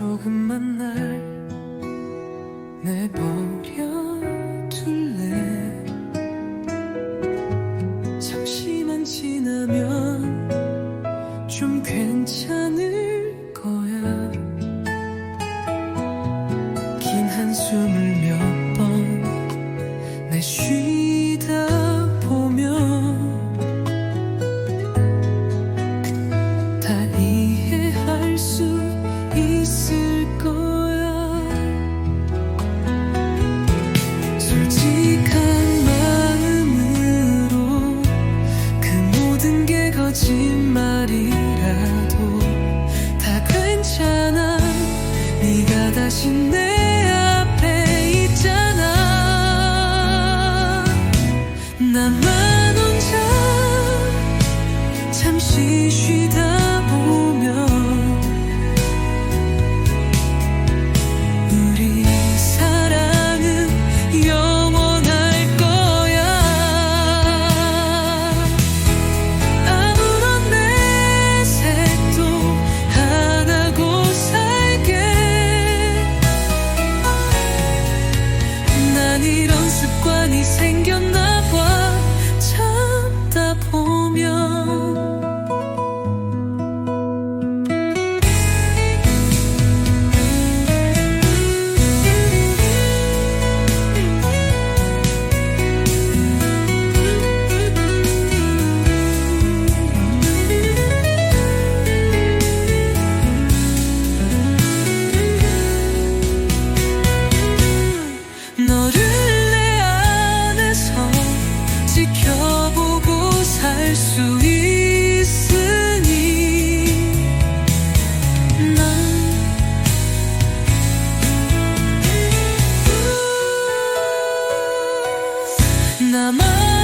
조금만 날 내버려 둘래? 잠시만 지나면 좀 괜찮을 거야. 긴 한숨을 며 다시 내 이런 습관이 생겼나? summer